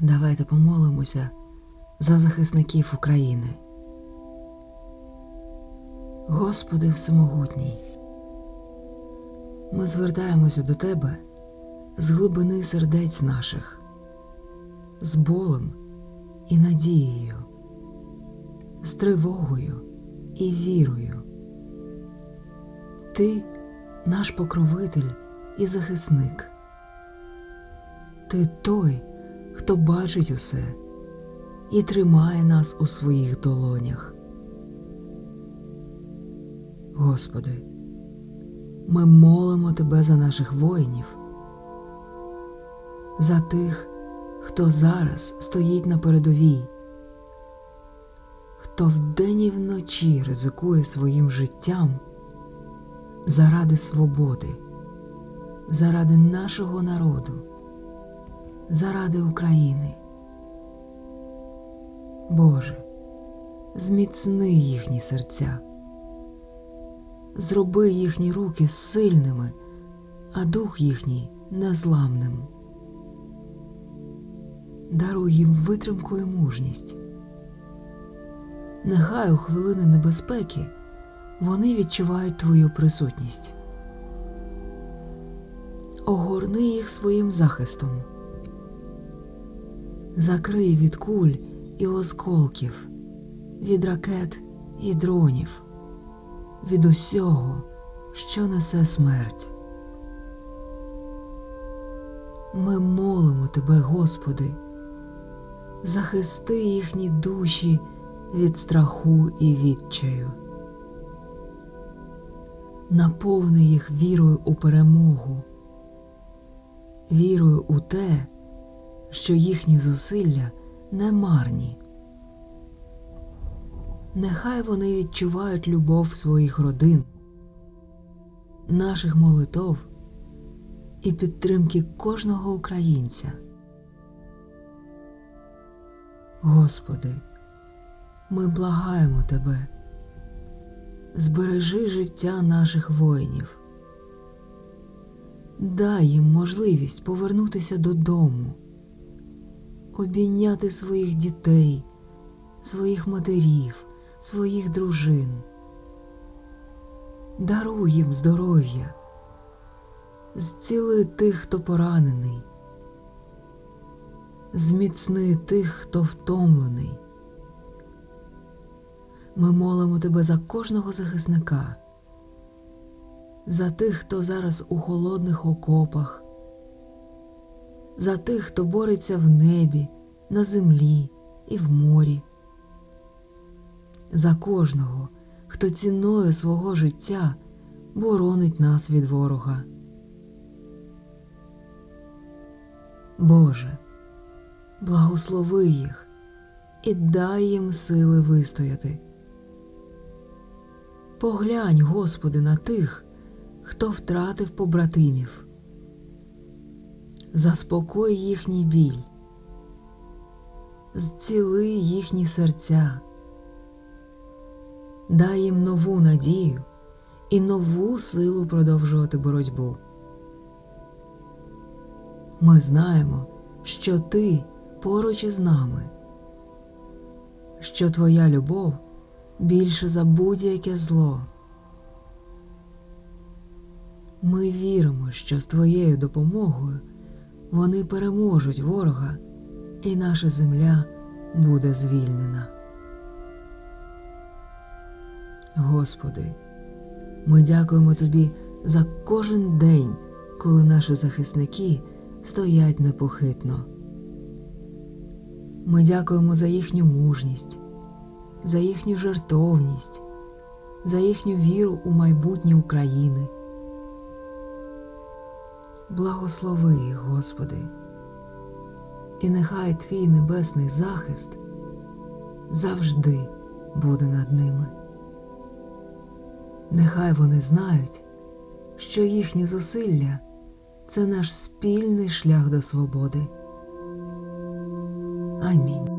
Давайте помолимося за захисників України. Господи Всемогутній, ми звертаємося до Тебе з глибини сердець наших, з болем і надією, з тривогою і вірою. Ти наш покровитель і захисник. Ти той, хто бачить усе і тримає нас у своїх долонях. Господи, ми молимо Тебе за наших воїнів, за тих, хто зараз стоїть на передовій, хто вдень і вночі ризикує своїм життям заради свободи, заради нашого народу, заради України. Боже, зміцни їхні серця, зроби їхні руки сильними, а дух їхній незламним. Даруй їм витримку і мужність. Нехай у хвилини небезпеки вони відчувають Твою присутність. Огорни їх своїм захистом, закрий від куль і осколків, від ракет і дронів, від усього, що несе смерть. Ми молимо Тебе, Господи, захисти їхні душі від страху і відчаю наповни їх вірою у перемогу, вірою у те, що їхні зусилля не марні. Нехай вони відчувають любов своїх родин, наших молитов і підтримки кожного українця. Господи, ми благаємо Тебе збережи життя наших воїнів, дай їм можливість повернутися додому, обійняти своїх дітей, своїх матерів, своїх дружин, даруй їм здоров'я, зціли тих, хто поранений, зміцни тих, хто втомлений. Ми молимо тебе за кожного захисника, за тих, хто зараз у холодних окопах, за тих, хто бореться в небі, на землі і в морі, за кожного, хто ціною свого життя боронить нас від ворога. Боже, благослови їх і дай їм сили вистояти. Поглянь, Господи, на тих, хто втратив побратимів. Заспокой їхній біль, зціли їхні серця, дай їм нову надію і нову силу продовжувати боротьбу. Ми знаємо, що Ти поруч із нами, що Твоя любов більше за будь-яке зло. Ми віримо, що з Твоєю допомогою вони переможуть ворога, і наша земля буде звільнена. Господи, ми дякуємо Тобі за кожен день, коли наші захисники стоять непохитно. Ми дякуємо за їхню мужність за їхню жертовність, за їхню віру у майбутнє України. Благослови їх, Господи, і нехай Твій небесний захист завжди буде над ними. Нехай вони знають, що їхні зусилля це наш спільний шлях до свободи. Амінь.